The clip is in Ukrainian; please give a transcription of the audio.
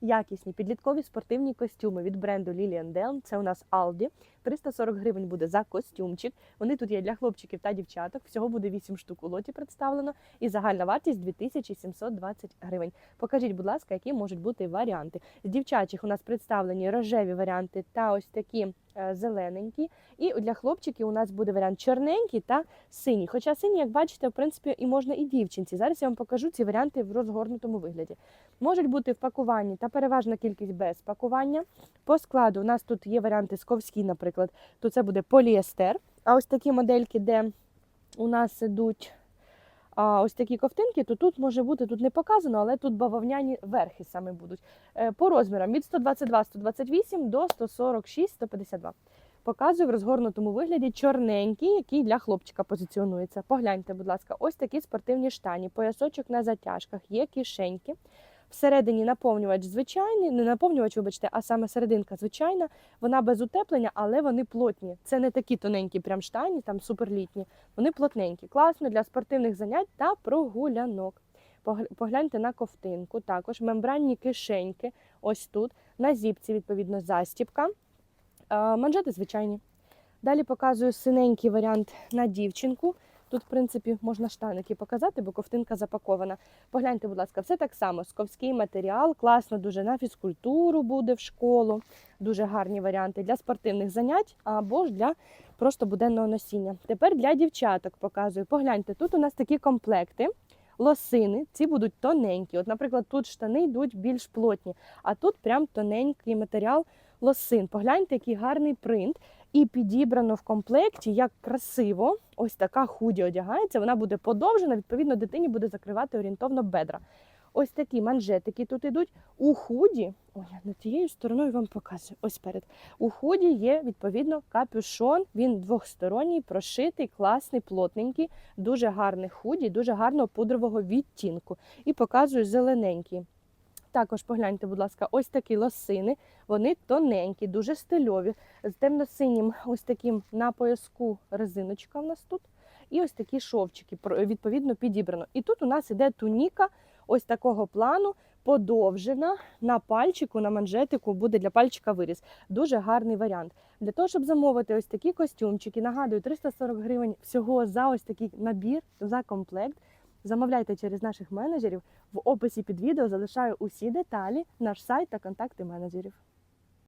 якісні підліткові спортивні костюми від бренду Lilian Delm. Це у нас Aldi. 340 гривень буде за костюмчик. Вони тут є для хлопчиків та дівчаток. Всього буде 8 штук у лоті представлено. І загальна вартість 2720 гривень. Покажіть, будь ласка, які можуть бути варіанти. З дівчачих у нас представлені рожеві варіанти та ось такі е, зелененькі. І для хлопчиків у нас буде варіант чорненький та синій. Хоча синій, як бачите, в принципі, і можна і дівчинці. Зараз я вам покажу ці варіанти в розгорнутому вигляді. Можуть бути в пакуванні та переважна кількість без пакування. По складу у нас тут є варіанти сковські, наприклад, то це буде поліестер. А ось такі модельки, де у нас ідуть а, ось такі ковтинки, то тут може бути, тут не показано, але тут бавовняні верхи саме будуть. Е, По розмірам від 122-128 до 146-152. Показую в розгорнутому вигляді чорненький, який для хлопчика позиціонується. Погляньте, будь ласка, ось такі спортивні штані, поясочок на затяжках, є кишеньки. Всередині наповнювач звичайний, не наповнювач, вибачте, а саме серединка звичайна. Вона без утеплення, але вони плотні. Це не такі тоненькі, прям штані, там суперлітні. Вони плотненькі. Класно для спортивних занять та прогулянок. Погляньте на ковтинку. Також мембранні кишеньки. Ось тут. На зіпці, відповідно, застіпка. Манжети звичайні. Далі показую синенький варіант на дівчинку. Тут, в принципі, можна штаники показати, бо ковтинка запакована. Погляньте, будь ласка, все так само. Сковський матеріал, класно дуже на фізкультуру буде в школу. Дуже гарні варіанти для спортивних занять або ж для просто буденного носіння. Тепер для дівчаток показую. Погляньте, тут у нас такі комплекти. Лосини, ці будуть тоненькі. От, наприклад, тут штани йдуть більш плотні, а тут прям тоненький матеріал лосин. Погляньте, який гарний принт. І підібрано в комплекті як красиво. Ось така худі одягається. Вона буде подовжена, відповідно, дитині буде закривати орієнтовно бедра. Ось такі манжетики тут ідуть. У худі, ой, я не тією стороною вам показую. Ось перед. У худі є відповідно капюшон. Він двохсторонній, прошитий, класний, плотненький, дуже гарний худі, дуже гарного пудрового відтінку. І показую зелененький. Також погляньте, будь ласка, ось такі лосини. Вони тоненькі, дуже стильові, з темно-синім, ось таким на пояску резиночка в нас тут. І ось такі шовчики, відповідно, підібрано. І тут у нас іде туніка ось такого плану, подовжена на пальчику, на манжетику буде для пальчика виріз. Дуже гарний варіант. Для того, щоб замовити ось такі костюмчики, нагадую, 340 гривень всього за ось такий набір, за комплект. Замовляйте через наших менеджерів. В описі під відео залишаю усі деталі, наш сайт та контакти менеджерів.